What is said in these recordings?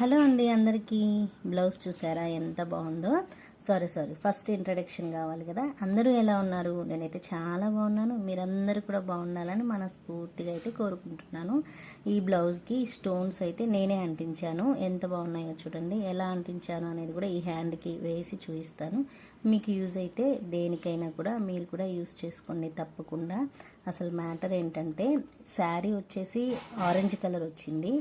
Hello అండి అందరికీ. Blouse చూసారా? ఎంత బాగుందో. Sorry sorry. ఫస్ట్ ఇంట్రడక్షన్ కావాలి కదా. అందరూ ఎలా ఉన్నారు? నేనైతే చాలా బాగున్నాను. మీరందరూ కూడా బాగుండాలని మనస్ఫూర్తిగా అయితే కోరుకుంటున్నాను. ఈ బ్లౌజ్కి స్టోన్స్ అయితే నేనే అంటించాను. ఎంత బాగున్నాయో చూడండి. ఎలా అంటించాను అనేది కూడా ఈ హ్యాండ్కి వేసి చూపిస్తాను. మీకు యూజ్ అయితే దేనికైనా కూడా మీరు కూడా యూజ్ చేసుకోండి తప్పకుండా. అసలు మ్యాటర్ ఏంటంటే శారీ వచ్చేసి ఆరెంజ్ కలర్ వచ్చింది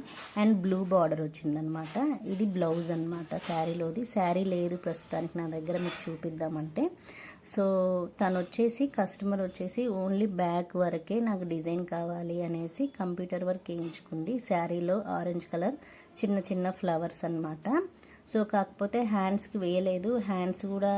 అండ్ బ్లూ బార్డర్ వచ్చిందనమాట ఇది బ్లౌజ్ అనమాట శారీలోది. శారీ లేదు ప్రస్తుతానికి నా దగ్గర మీకు చూపిద్దామంటే. సో తను వచ్చేసి కస్టమర్ వచ్చేసి ఓన్లీ బ్యాక్ వరకే నాకు డిజైన్ కావాలి అనేసి కంప్యూటర్ వర్క్ వేయించుకుంది. శారీలో ఆరెంజ్ కలర్ చిన్న చిన్న ఫ్లవర్స్ అనమాట సో కాకపోతే హ్యాండ్స్కి వేయలేదు. హ్యాండ్స్ కూడా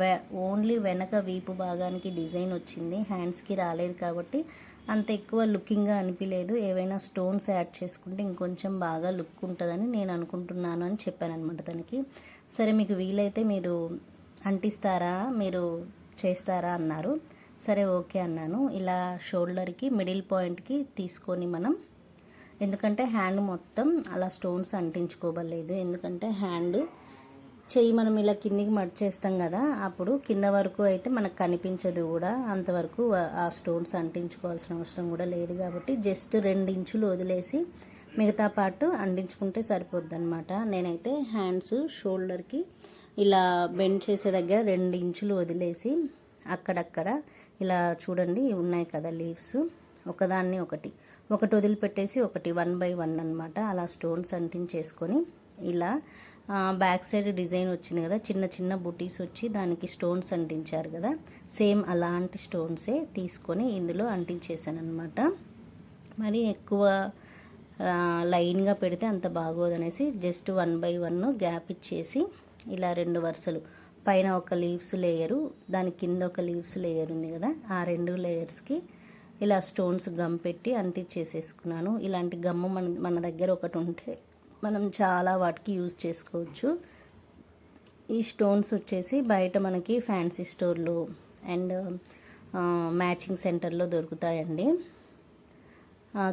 వె ఓన్లీ వెనక వీపు భాగానికి డిజైన్ వచ్చింది. హ్యాండ్స్కి రాలేదు కాబట్టి అంత ఎక్కువ లుకింగ్గా అనిపించలేదు ఏవైనా స్టోన్స్ యాడ్ చేసుకుంటే ఇంకొంచెం బాగా లుక్ ఉంటుందని నేను అనుకుంటున్నాను అని చెప్పాను అనమాట తనకి. సరే మీకు వీలైతే మీరు అంటిస్తారా? మీరు చేస్తారా? అన్నారు. సరే ఓకే అన్నాను. ఇలా షోల్డర్కి మిడిల్ పాయింట్కి తీసుకొని మనం ఎందుకంటే హ్యాండ్ మొత్తం అలా స్టోన్స్ అంటించుకోవలేదు ఎందుకంటే హ్యాండ్ చెయ్యి మనం ఇలా కిందికి మడిచేస్తాం కదా అప్పుడు కింద వరకు అయితే మనకు కనిపించదు కూడా. అంతవరకు ఆ స్టోన్స్ అంటించుకోవాల్సిన అవసరం కూడా లేదు కాబట్టి జస్ట్ రెండు ఇంచులు వదిలేసి మిగతా పార్ట్ అంటించుకుంటే సరిపోద్ది అనమాట నేనైతే హ్యాండ్స్ షోల్డర్కి ఇలా బెండ్ చేసే దగ్గర రెండు ఇంచులు వదిలేసి అక్కడక్కడ ఇలా చూడండి ఉన్నాయి కదా లీవ్స్. ఒకదాన్ని ఒకటి. ఒకటి వదిలిపెట్టేసి ఒకటి వన్ బై వన్ అనమాట అలా స్టోన్స్ అంటించేసుకొని ఇలా బ్యాక్ సైడ్ డిజైన్ వచ్చింది కదా చిన్న చిన్న బుటీస్ వచ్చి దానికి స్టోన్స్ అంటించారు కదా సేమ్ అలాంటి స్టోన్సే తీసుకొని ఇందులో అంటించేసాను అనమాట మరి ఎక్కువ లైన్గా పెడితే అంత బాగోదనేసి just one by one gap ఇచ్చేసి ఇలా రెండు వరుసలు పైన ఒక లీవ్స్ లేయరు దాని కింద ఒక లీవ్స్ లేయర్ ఉంది కదా ఆ రెండు లేయర్స్కి ఇలా స్టోన్స్ గమ్ పెట్టి అంటించేసేసుకున్నాను ఇలాంటి గమ్ము మన మన దగ్గర ఒకటి ఉంటే మనం చాలా వాటికి యూజ్ చేసుకోవచ్చు. ఈ స్టోన్స్ వచ్చేసి బయట మనకి ఫ్యాన్సీ స్టోర్లు అండ్ మ్యాచింగ్ సెంటర్లో దొరుకుతాయండి.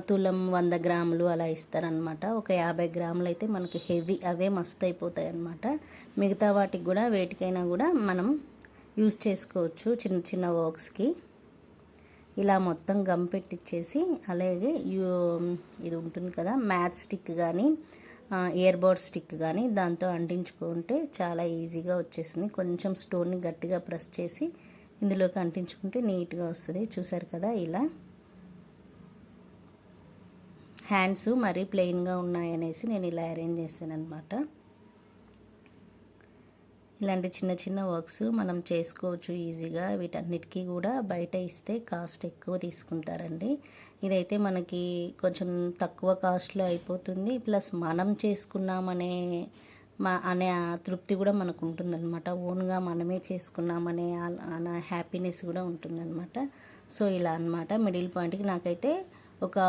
తులం వంద గ్రాములు అలా ఇస్తారనమాట ఒక యాభై గ్రాములు అయితే మనకి హెవీ అవే మస్తు అయిపోతాయి అనమాట మిగతా వాటికి కూడా వేటికైనా కూడా మనం యూజ్ చేసుకోవచ్చు చిన్న చిన్న వర్క్స్కి ఇలా మొత్తం గమ్ పెట్టించేసి అలాగే ఇది ఉంటుంది కదా మ్యాథ్ స్టిక్ కానీ ఇయర్ స్టిక్ కానీ దాంతో అంటించుకుంటే చాలా ఈజీగా వచ్చేసింది కొంచెం స్టోన్ని గట్టిగా ప్రెస్ చేసి ఇందులోకి అంటించుకుంటే నీట్గా వస్తుంది. చూసారు కదా ఇలా. హ్యాండ్స్ మరీ ప్లెయిన్గా ఉన్నాయనేసి నేను ఇలా అరేంజ్ చేశాను అనమాట ఇలాంటి చిన్న చిన్న వర్క్స్ మనం చేసుకోవచ్చు ఈజీగా. వీటన్నిటికీ కూడా బయట ఇస్తే కాస్ట్ ఎక్కువ తీసుకుంటారండి. ఇదైతే మనకి కొంచెం తక్కువ కాస్ట్లో అయిపోతుంది. ప్లస్ మనం చేసుకున్నామనే మా అనే తృప్తి కూడా మనకు ఉంటుందన్నమాట ఓన్గా మనమే చేసుకున్నామనే హ్యాపీనెస్ కూడా ఉంటుందన్నమాట. సో ఇలా అనమాట మిడిల్ పాయింట్కి నాకైతే ఒక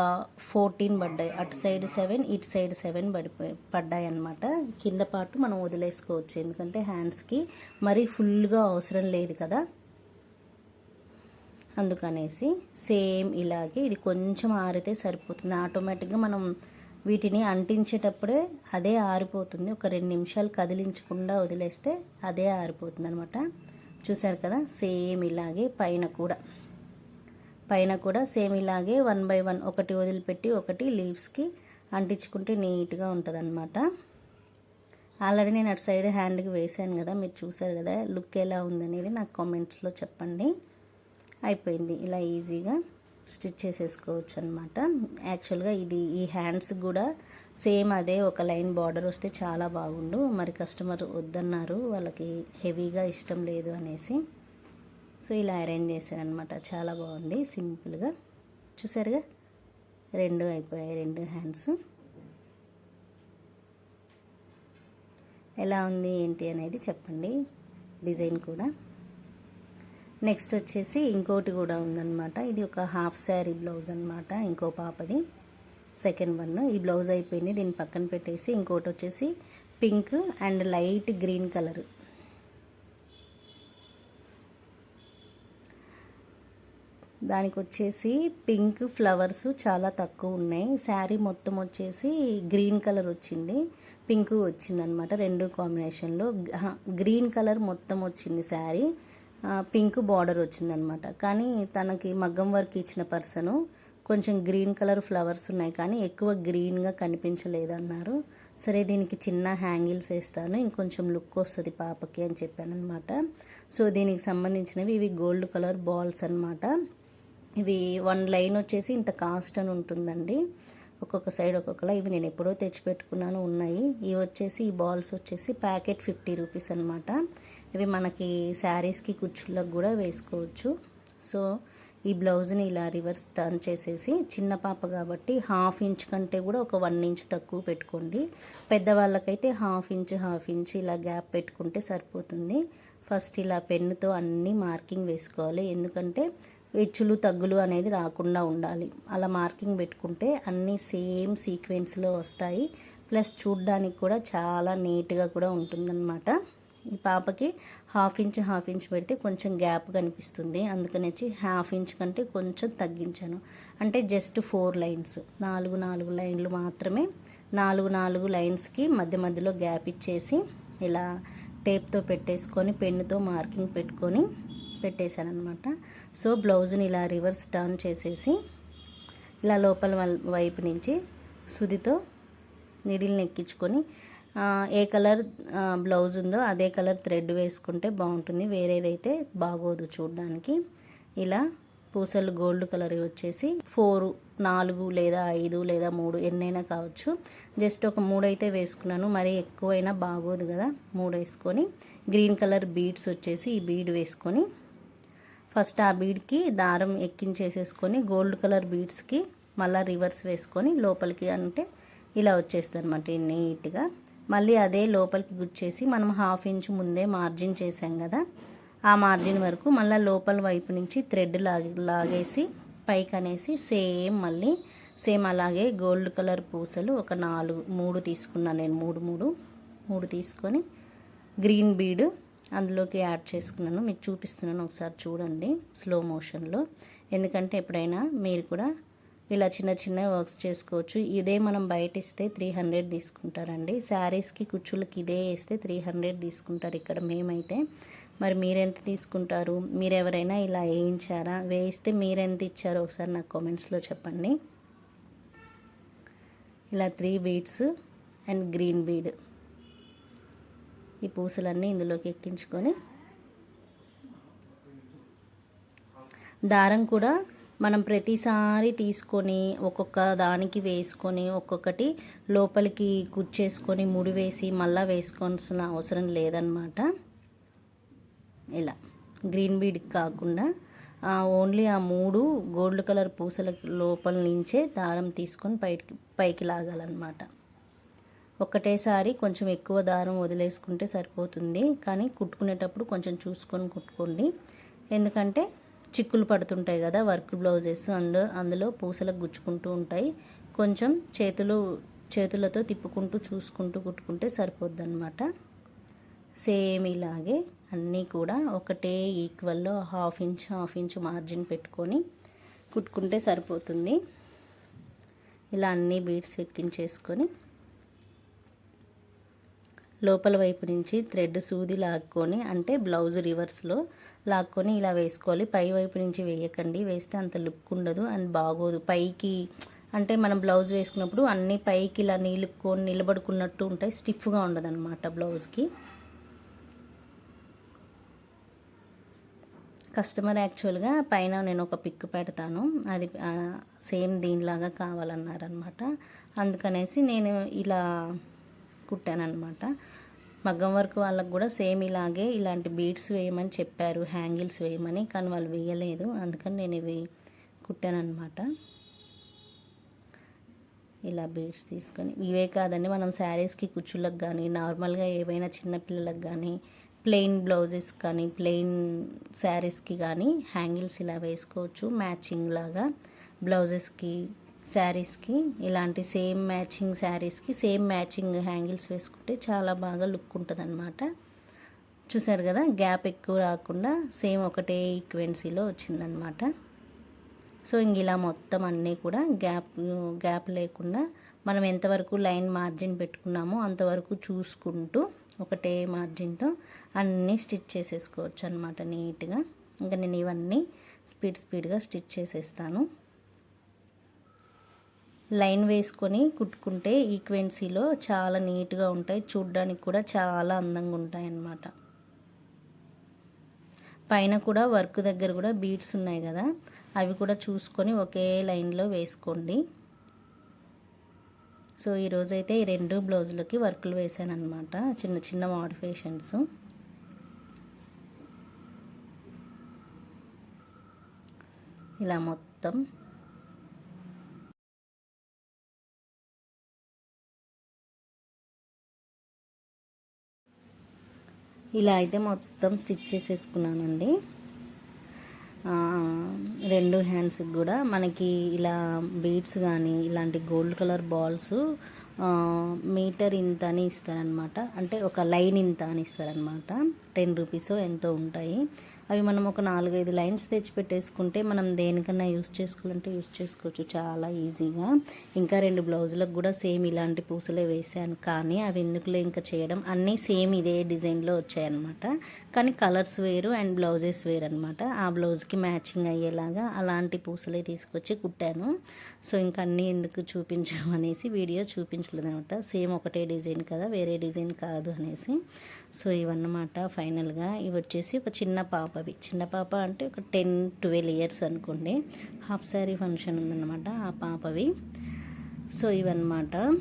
ఫోర్టీన్ పడ్డాయి. అటు సైడ్ సెవెన్ ఇటు సైడ్ సెవెన్ పడిపోయి పడ్డాయి అనమాట కింద పాటు మనం వదిలేసుకోవచ్చు. ఎందుకంటే హ్యాండ్స్కి మరీ ఫుల్గా అవసరం లేదు కదా. అందుకనేసి సేమ్ ఇలాగే ఇది కొంచెం ఆరితే సరిపోతుంది. ఆటోమేటిక్గా మనం వీటిని అంటించేటప్పుడే అదే ఆరిపోతుంది. ఒక రెండు నిమిషాలు కదిలించకుండా వదిలేస్తే అదే ఆరిపోతుంది అనమాట చూసారు కదా? సేమ్ ఇలాగే పైన కూడా. పైన కూడా సేమ్ ఇలాగే వన్ బై వన్ ఒకటి వదిలిపెట్టి ఒకటి లీవ్స్కి అంటించుకుంటే నీట్గా ఉంటుంది అనమాట ఆల్రెడీ నేను అటు సైడ్ హ్యాండ్కి వేసాను కదా మీరు చూసారు కదా లుక్ ఎలా ఉందనేది నాకు కామెంట్స్లో చెప్పండి. అయిపోయింది. ఇలా ఈజీగా స్టిచ్ చేసేసుకోవచ్చు అనమాట యాక్చువల్గా ఇది ఈ హ్యాండ్స్ కూడా సేమ్ అదే ఒక లైన్ బార్డర్ వస్తే చాలా బాగుండు. మరి కస్టమర్ వద్దన్నారు వాళ్ళకి హెవీగా ఇష్టం లేదు అనేసి. సో ఇలా అరేంజ్ చేశారనమాట అనమాట చాలా బాగుంది. సింపుల్గా. చూసారుగా? రెండు అయిపోయాయి. రెండు హ్యాండ్స్. ఎలా ఉంది ఏంటి అనేది చెప్పండి. డిజైన్ కూడా. నెక్స్ట్ వచ్చేసి ఇంకోటి కూడా ఉందన్నమాట. ఇది ఒక హాఫ్ శారీ బ్లౌజ్ అనమాట ఇంకో పాపది. Second one. ఈ బ్లౌజ్ అయిపోయింది. దీన్ని పక్కన పెట్టేసి ఇంకోటి వచ్చేసి pink and light green colour. దానికి వచ్చేసి పింక్ ఫ్లవర్స్ చాలా తక్కువ ఉన్నాయి శారీ మొత్తం వచ్చేసి గ్రీన్ కలర్ వచ్చింది. పింక్ వచ్చిందనమాట రెండు కాంబినేషన్లో. గ్రీన్ కలర్ మొత్తం వచ్చింది శారీ. పింక్ బార్డర్ వచ్చిందనమాట కానీ తనకి మగ్గం వర్క్ ఇచ్చిన పర్సను కొంచెం గ్రీన్ కలర్ ఫ్లవర్స్ ఉన్నాయి కానీ ఎక్కువ గ్రీన్గా కనిపించలేదన్నారు. సరే దీనికి చిన్న హ్యాంగిల్స్ వేస్తాను. ఇంకొంచెం లుక్ వస్తుంది పాపకి అని చెప్పాను అనమాట సో దీనికి సంబంధించినవి ఇవి గోల్డ్ కలర్ బాల్స్ అనమాట ఇవి వన్ లైన్ వచ్చేసి ఇంత కాస్ట్ అని ఉంటుందండి. ఒక్కొక్క సైడ్ ఒక్కొక్కలా. ఇవి నేను ఎప్పుడో తెచ్చిపెట్టుకున్నాను ఉన్నాయి. ఇవి వచ్చేసి ఈ బాల్స్ వచ్చేసి ప్యాకెట్ ఫిఫ్టీ రూపీస్ అనమాట ఇవి మనకి శారీస్కి కుచ్చుళ్ళకు కూడా వేసుకోవచ్చు. సో ఈ బ్లౌజ్ని ఇలా రివర్స్ టర్న్ చేసేసి చిన్న పాప కాబట్టి హాఫ్ ఇంచ్ కంటే కూడా ఒక వన్ ఇంచ్ తక్కువ పెట్టుకోండి. పెద్దవాళ్ళకైతే హాఫ్ ఇంచ్ హాఫ్ ఇంచ్ ఇలా గ్యాప్ పెట్టుకుంటే సరిపోతుంది. ఫస్ట్ ఇలా పెన్నుతో అన్నీ మార్కింగ్ వేసుకోవాలి. ఎందుకంటే హెచ్చులు తగ్గులు అనేది రాకుండా ఉండాలి. అలా మార్కింగ్ పెట్టుకుంటే అన్నీ సేమ్ సీక్వెన్స్లో వస్తాయి. ప్లస్ చూడ్డానికి కూడా చాలా నీట్గా కూడా ఉంటుందన్నమాట. ఈ పాపకి హాఫ్ ఇంచ్ హాఫ్ ఇంచ్ పెడితే కొంచెం గ్యాప్ కనిపిస్తుంది. అందుకనేసి హాఫ్ ఇంచ్ కంటే కొంచెం తగ్గించాను. అంటే జస్ట్ ఫోర్ లైన్స్. నాలుగు నాలుగు లైన్లు మాత్రమే నాలుగు నాలుగు లైన్స్కి మధ్య మధ్యలో గ్యాప్ ఇచ్చేసి ఇలా టేప్తో పెట్టేసుకొని పెన్నుతో మార్కింగ్ పెట్టుకొని పెట్టేశాను అనమాట సో బ్లౌజ్ని ఇలా రివర్స్ టర్న్ చేసేసి ఇలా లోపల వైపు నుంచి సుదితో నిడిల్ని ఎక్కించుకొని ఏ కలర్ బ్లౌజ్ ఉందో అదే కలర్ థ్రెడ్ వేసుకుంటే బాగుంటుంది. వేరేదైతే బాగోదు చూడడానికి. ఇలా పూసలు గోల్డ్ కలర్ వచ్చేసి ఫోర్ నాలుగు లేదా ఐదు లేదా మూడు ఎన్నైనా కావచ్చు. జస్ట్ ఒక మూడైతే వేసుకున్నాను. మరి ఎక్కువైనా బాగోదు కదా. మూడు వేసుకొని గ్రీన్ కలర్ బీడ్స్ వచ్చేసి ఈ బీడ్ వేసుకొని ఫస్ట్ ఆ బీడ్కి దారం ఎక్కించేసేసుకొని గోల్డ్ కలర్ బీడ్స్కి మళ్ళీ రివర్స్ వేసుకొని లోపలికి అంటే ఇలా వచ్చేస్తుంది అనమాట నీట్గా. మళ్ళీ అదే లోపలికి గుచ్చేసి మనం హాఫ్ ఇంచ్ ముందే మార్జిన్ చేసాం కదా ఆ మార్జిన్ వరకు మళ్ళీ లోపల వైపు నుంచి థ్రెడ్ లాగి లాగేసి పైకి అనేసి సేమ్ మళ్ళీ సేమ్ అలాగే గోల్డ్ కలర్ పూసలు ఒక నాలుగు మూడు తీసుకున్నాను నేను మూడు మూడు మూడు తీసుకొని గ్రీన్ బీడు అందులోకి యాడ్ చేసుకున్నాను. మీకు చూపిస్తున్నాను ఒకసారి చూడండి స్లో మోషన్లో ఎందుకంటే ఎప్పుడైనా మీరు కూడా ఇలా చిన్న చిన్న వర్క్స్ చేసుకోవచ్చు. ఇదే మనం బయట ఇస్తే త్రీ హండ్రెడ్ తీసుకుంటారండి. శారీస్కి కుచ్చులకి ఇదే వేస్తే త్రీ హండ్రెడ్ తీసుకుంటారు ఇక్కడ మేమైతే. మరి మీరెంత తీసుకుంటారు? మీరెవరైనా ఇలా వేయించారా? వేయిస్తే మీరెంత ఇచ్చారో ఒకసారి నాకు కామెంట్స్లో చెప్పండి. ఇలా three beads and green bead ఈ పూసలన్నీ ఇందులోకి ఎక్కించుకొని దారం కూడా మనం ప్రతిసారి తీసుకొని ఒక్కొక్క దానికి వేసుకొని ఒక్కొక్కటి లోపలికి కుచ్చేసుకొని ముడి వేసి మళ్ళీ వేసుకోవాల్సిన అవసరం లేదనమాట ఇలా గ్రీన్ బీడ్ కాకుండా ఓన్లీ ఆ మూడు గోల్డ్ కలర్ పూసల లోపల నుంచే దారం తీసుకొని పైకి పైకి లాగాలన్నమాట. ఒకటేసారి కొంచెం ఎక్కువ దారం వదిలేసుకుంటే సరిపోతుంది. కానీ కుట్టుకునేటప్పుడు కొంచెం చూసుకొని కుట్టుకోండి. ఎందుకంటే చిక్కులు పడుతుంటాయి కదా వర్క్ బ్లౌజెస్ అందులో అందులో పూసలకు గుచ్చుకుంటూ ఉంటాయి. కొంచెం చేతులు చేతులతో తిప్పుకుంటూ చూసుకుంటూ కుట్టుకుంటే సరిపోద్ది అనమాట సేమ్ ఇలాగే అన్నీ కూడా ఒకటే ఈక్వల్లో half inch half inch margin పెట్టుకొని కుట్టుకుంటే సరిపోతుంది. ఇలా అన్నీ బీడ్స్ ఎక్కించేసుకొని లోపల వైపు నుంచి థ్రెడ్ సూది లాక్కొని అంటే బ్లౌజ్ రివర్స్లో లాక్కొని ఇలా వేసుకోవాలి. పై వైపు నుంచి వేయకండి. వేస్తే అంత లుక్ ఉండదు అండ్ బాగోదు. పైకి అంటే మనం బ్లౌజ్ వేసుకున్నప్పుడు అన్నీ పైకి ఇలా నీళ్ళుకొని నిలబడుకున్నట్టు ఉంటాయి. స్టిఫ్గా ఉండదు అనమాట బ్లౌజ్కి. కస్టమర్ యాక్చువల్గా పైన నేను ఒక పిక్ పెడతాను. అది సేమ్ దీనిలాగా కావాలన్నారనమాట అందుకనేసి నేను ఇలా కుట్టానమాట మగ్గం వర్క్ వాళ్ళకు కూడా సేమ్ ఇలాగే ఇలాంటి బీడ్స్ వేయమని చెప్పారు హ్యాంగిల్స్ వేయమని. కానీ వాళ్ళు వేయలేదు. అందుకని నేను ఇవి కుట్టానమాట ఇలా బీడ్స్ తీసుకొని. ఇవే కాదండి మనం శారీస్కి కుచ్చులకు కానీ నార్మల్గా ఏవైనా చిన్నపిల్లలకు కానీ ప్లెయిన్ బ్లౌజెస్ కానీ ప్లెయిన్ శారీస్కి కానీ హ్యాంగిల్స్ ఇలా వేసుకోవచ్చు. మ్యాచింగ్ లాగా బ్లౌజెస్కి శారీస్కి ఇలాంటి సేమ్ మ్యాచింగ్ శారీస్కి సేమ్ మ్యాచింగ్ హ్యాంగిల్స్ వేసుకుంటే చాలా బాగా లుక్ ఉంటుంది అనమాట చూసారు కదా గ్యాప్ ఎక్కువ రాకుండా సేమ్ ఒకటే ఈక్వెన్సీలో వచ్చిందనమాట సో ఇంక ఇలా మొత్తం అన్నీ కూడా గ్యాప్ గ్యాప్ లేకుండా మనం ఎంతవరకు లైన్ మార్జిన్ పెట్టుకున్నామో అంతవరకు చూసుకుంటూ ఒకటే మార్జిన్తో అన్నీ స్టిచ్ చేసేసుకోవచ్చు అనమాట నీట్గా. ఇంకా నేను ఇవన్నీ స్పీడ్ స్పీడ్గా స్టిచ్ చేసేస్తాను. లైన్ వేసుకొని కుట్టుకుంటే ఈక్వెన్సీలో చాలా నీట్గా ఉంటాయి. చూడ్డానికి కూడా చాలా అందంగా ఉంటాయి అన్నమాట పైన కూడా వర్క్ దగ్గర కూడా బీడ్స్ ఉన్నాయి కదా అవి కూడా చూసుకొని ఒకే లైన్లో వేసుకోండి. సో ఈరోజైతే ఈ రెండు బ్లౌజులకి వర్కులు వేసాను అనమాట చిన్న చిన్న మోడిఫికేషన్స్. ఇలా మొత్తం ఇలా అయితే మొత్తం స్టిచ్ చేసేసుకున్నానండి. రెండు హ్యాండ్స్కి కూడా మనకి ఇలా బీడ్స్ కానీ ఇలాంటి గోల్డ్ కలర్ బాల్స్ మీటర్ ఇంత అని ఇస్తారనమాట అంటే ఒక లైన్ ఇంత అని ఇస్తారనమాట టెన్ రూపీస్ ఎంతో ఉంటాయి. అవి మనం ఒక నాలుగైదు లైన్స్ తెచ్చి పెట్టేసుకుంటే మనం దేనికన్నా యూస్ చేసుకోవాలంటే యూస్ చేసుకోవచ్చు. చాలా ఈజీగా. ఇంకా రెండు బ్లౌజులకు కూడా సేమ్ ఇలాంటి పూసలే వేసాను కానీ అవి ఎందుకులే ఇంకా చేయడం అన్నీ సేమ్ ఇదే డిజైన్లో వచ్చాయన్నమాట. కానీ కలర్స్ వేరు అండ్ బ్లౌజెస్ వేరు అనమాట ఆ బ్లౌజ్కి మ్యాచింగ్ అయ్యేలాగా అలాంటి పూసలే తీసుకొచ్చి కుట్టాను. సో ఇంకా అన్నీ ఎందుకు చూపించామనేసి వీడియో చూపించలేదు అనమాట సేమ్ ఒకటే డిజైన్ కదా వేరే డిజైన్ కాదు అనేసి. సో ఇవన్నమాట ఫైనల్గా. ఇవి వచ్చేసి ఒక చిన్న పాప పాపవి చిన్న పాప అంటే ఒక టెన్ ట్వెల్వ్ ఇయర్స్ అనుకోండి. హాఫ్ శారీ ఫంక్షన్ ఉందన్నమాట ఆ పాపవి. సో ఇవన్నమాట.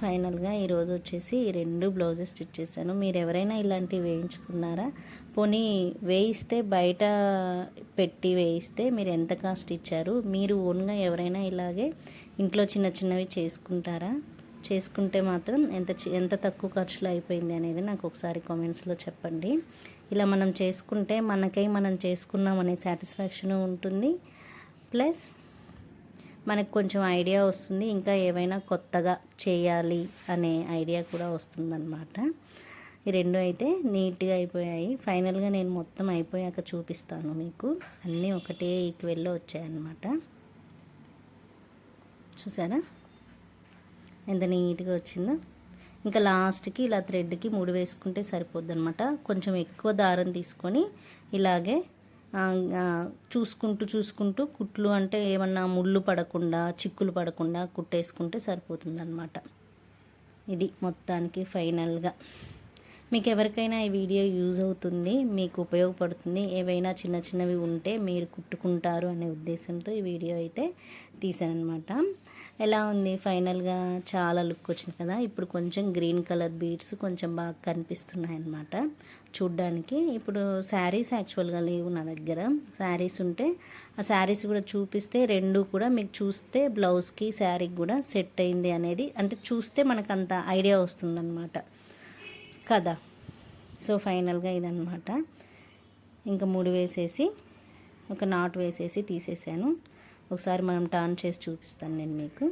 ఫైనల్గా ఈరోజు వచ్చేసి ఈ రెండు బ్లౌజెస్ స్టిచ్ చేశాను. మీరు ఎవరైనా ఇలాంటివి వేయించుకున్నారా? పోనీ వేయిస్తే బయట పెట్టి వేయిస్తే మీరు ఎంత కాస్ట్ ఇచ్చారు? మీరు ఓన్గా ఎవరైనా ఇలాగే ఇంట్లో చిన్న చిన్నవి చేసుకుంటారా? చేసుకుంటే మాత్రం ఎంత ఎంత తక్కువ ఖర్చులో అయిపోయింది అనేది నాకు ఒకసారి కామెంట్స్లో చెప్పండి. ఇలా మనం చేసుకుంటే మనకై మనం చేసుకున్నాం అనే సాటిస్ఫాక్షన్ ఉంటుంది. ప్లస్ మనకు కొంచెం ఐడియా వస్తుంది. ఇంకా ఏవైనా కొత్తగా చేయాలి అనే ఐడియా కూడా వస్తుందన్నమాట. ఈ రెండు అయితే నీట్గా అయిపోయాయి. ఫైనల్గా నేను మొత్తం అయిపోయాక చూపిస్తాను మీకు. అన్నీ ఒకటే ఈక్వెల్లో వచ్చాయన్నమాట. చూసారా? ఎంత నీట్గా వచ్చిందో? ఇంకా లాస్ట్కి ఇలా థ్రెడ్కి మూడు వేసుకుంటే సరిపోద్ది అనమాట కొంచెం ఎక్కువ దారం తీసుకొని ఇలాగే చూసుకుంటూ చూసుకుంటూ కుట్లు అంటే ఏమన్నా ముళ్ళు పడకుండా చిక్కులు పడకుండా కుట్టేసుకుంటే సరిపోతుందనమాట ఇది మొత్తానికి ఫైనల్గా. మీకు ఎవరికైనా ఈ వీడియో యూజ్ అవుతుంది మీకు ఉపయోగపడుతుంది ఏవైనా చిన్న చిన్నవి ఉంటే మీరు కుట్టుకుంటారు అనే ఉద్దేశంతో ఈ వీడియో అయితే తీసానమాట ఎలా ఉంది ఫైనల్గా? చాలా లుక్ వచ్చింది కదా? ఇప్పుడు కొంచెం గ్రీన్ కలర్ బీడ్స్ కొంచెం బాగా కనిపిస్తున్నాయి అన్నమాట చూడ్డానికి ఇప్పుడు శారీస్ యాక్చువల్గా లేవు నా దగ్గర. శారీస్ ఉంటే ఆ శారీస్ కూడా చూపిస్తే రెండు కూడా మీకు చూస్తే బ్లౌజ్కి శారీకి కూడా సెట్ అయింది అనేది అంటే చూస్తే మనకు అంత ఐడియా వస్తుందన్నమాట. కదా? సో ఫైనల్గా ఇదన్నమాట. ఇంకా మూడు వేసేసి ఒక నాటు వేసేసి తీసేసాను. ఒకసారి మనం టర్న్ చేసి చూపిస్తాను నేను మీకు.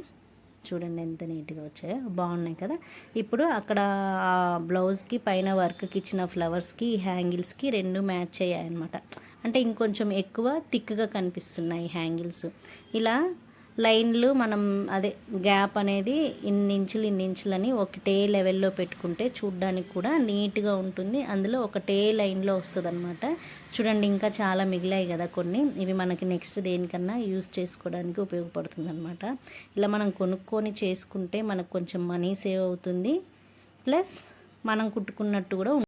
చూడండి ఎంత నీట్గా వచ్చాయో. బాగున్నాయి కదా? ఇప్పుడు అక్కడ ఆ బ్లౌజ్కి పైన వర్క్కి ఇచ్చిన ఫ్లవర్స్కి హ్యాంగిల్స్కి రెండు మ్యాచ్ అయ్యాయి అనమాట అంటే ఇంకొంచెం ఎక్కువ థిక్గా కనిపిస్తున్నాయి హ్యాంగిల్స్ ఇలా లైన్లు మనం అదే గ్యాప్ అనేది ఇన్ని ఇంచులు ఇన్ని ఇంచులని ఒకటే లెవెల్లో పెట్టుకుంటే చూడ్డానికి కూడా నీట్గా ఉంటుంది. అందులో ఒకటే లైన్లో వస్తుంది అనమాట చూడండి ఇంకా చాలా మిగిలాయి కదా కొన్ని. ఇవి మనకి నెక్స్ట్ దేనికన్నా యూస్ చేసుకోవడానికి ఉపయోగపడుతుంది అనమాట ఇలా మనం కొనుక్కొని చేసుకుంటే మనకు కొంచెం మనీ సేవ్ అవుతుంది. ప్లస్ మనం కుట్టుకున్నట్టు కూడా